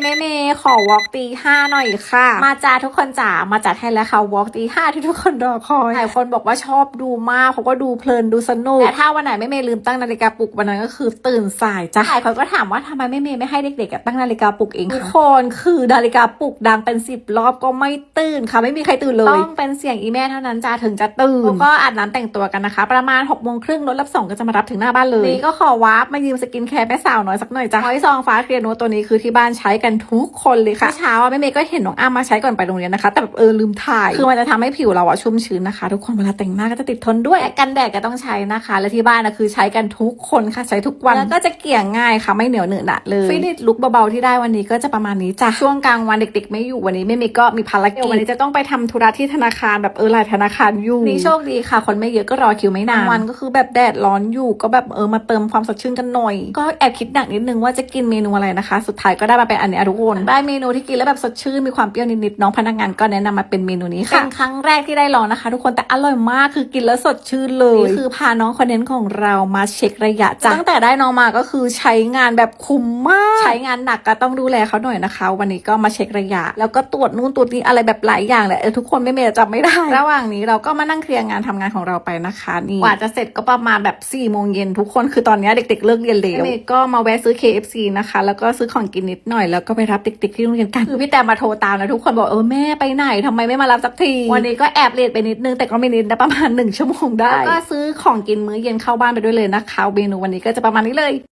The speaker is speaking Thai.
เมย์เมย์ขอวอล์กตีห้าหน่อยค่ะ มาจ้าทุกคนจ๋ามาจัดให้แล้วค่ะวอล์กตีห้าที่ทุกคนรอคอยหลายคนบอกว่าชอบดูมากเขาก็ดูเพลินดูสนุกแต่ถ้าวันไหนแม่เมย์ลืมตั้งนาฬิกาปลุกวันนั้นก็คือตื่นสายจ้าหลายคนก็ถามว่าทำไมแม่เมย์ไม่ให้เด็กๆอะตั้งนาฬิกาปลุกเองคะทุกคนคือนาฬิกาปลุกดังเป็นสิบรอบก็ไม่ตื่นค่ะไม่มีใครตื่นเลยต้องเป็นเสียงอีแม่เท่านั้นจ้าถึงจะตื่นแล้วก็อาบน้ำแต่งตัวกันนะคะ ประมาณ6กโมงครึ่งรถรับส่งก็จะมารับถึงหน้าบ้านเลยนี่ก็ขอวาร์ปมายืมสกินแคร์แม่สาวน้อยสักหน่อยจ้าหอยซองฟ้าเคลียร์โนตตัวนี้คือที่บ้านใช้กันทุกคนเลยค่ะเมื่อเช้าอะแม่เมย์ก็เห็นน้องอ้ามาใช้ก่อนไปโรงเรียนนะคะ แต่แบบเออลืมถ่าย คือมันจะทำให้ผิวเราอะชุ่มชื้นนะคะ ทุกคนเวลาแต่งหน้าก็จะติดทนด้วยและกันแดดก็ต้องใช้นะคะ และที่บ้านนะคือใช้กันทุกคนค่ะใช้ทุกวันแล้วก็จะเกลี่ยง่ายค่ะไม่เหนียวเหนอะหนะเลยฟินิชลุคเบาๆที่ได้วันนี้ก็จะประมาณนี้จ้ะช่วงกลางวันเด็ก ๆ ไม่อยู่วันนี้แม่เมย์ก็มีภารกิจวันนี้จะต้องไปทำธุระที่ธนาคารแบบเออหลายธนาคารอยู่นี่โชคดีค่ะ คนไม่เยอะก็รอคิวไม่นานวันก็คือแบบแดดร้อนอยู่ก็แบบเออมาเติมความสดชื่นกันหน่อย ก็แอบคิดหนักนิดนึงว่าจะกินเมนูอะไรนะคะ สุดท้ายก็ได้มาเป็นอันนี้อะทุกคนได้เมนูที่กินแล้วแบบสดชื่นมีความเปรี้ยวนิดๆน้องพนักงานก็แนะนำมาเป็นเมนูนี้ค่ะเป็นครั้งแรกที่ได้ลองนะคะ ทุกคนแต่อร่อยมากคือกินแล้วสดชื่นเลยนี่คือพาน้องคอนเทนต์ของเรามาเช็คระยะจ้ะตั้งแต่ได้น้องมาก็คือใช้งานแบบคุ้มมาก ใช้งานหนักก็ต้องดูแลเขาหน่อยนะคะ วันนี้ก็มาเช็คระยะ แล้วก็ตรวจนู่นตรวจนี่อะไรแบบหลายอย่างแหละเออทุกคนไม่เมย์จำไม่ได้ ระหว่างนี้เราก็มานั่งเคลียร์งานทำงานของเราไปนะคะนี่กว่าจะเสร็จก็ประมาณแบบ4ี่โมงเย็นทุกคนคือตอนนี้เด็กๆเลิกเรียนแล้วเมย์ก็มาแวะซื้อ KFC นะคะ แล้วก็ซื้อของกินนิดหน่อยแล้วก็ไปรับเด็กๆที่โรงเรียนกันคือพี่แตมมาโทรตามแล้วทุกคนบอกเออแม่ไปไหนทำไมไม่มารับสักที วันนี้ก็แอบเลทไปนิดนึงแต่ก็ไม่นิดนะประมาณหนึ่งชั่วโมงได้แล้วก็ซื้อของกินมื้อเย็นเข้าบ้านไปด้วยเลยนะคะเมนูวันนี้ก็จะประมาณนี้เลย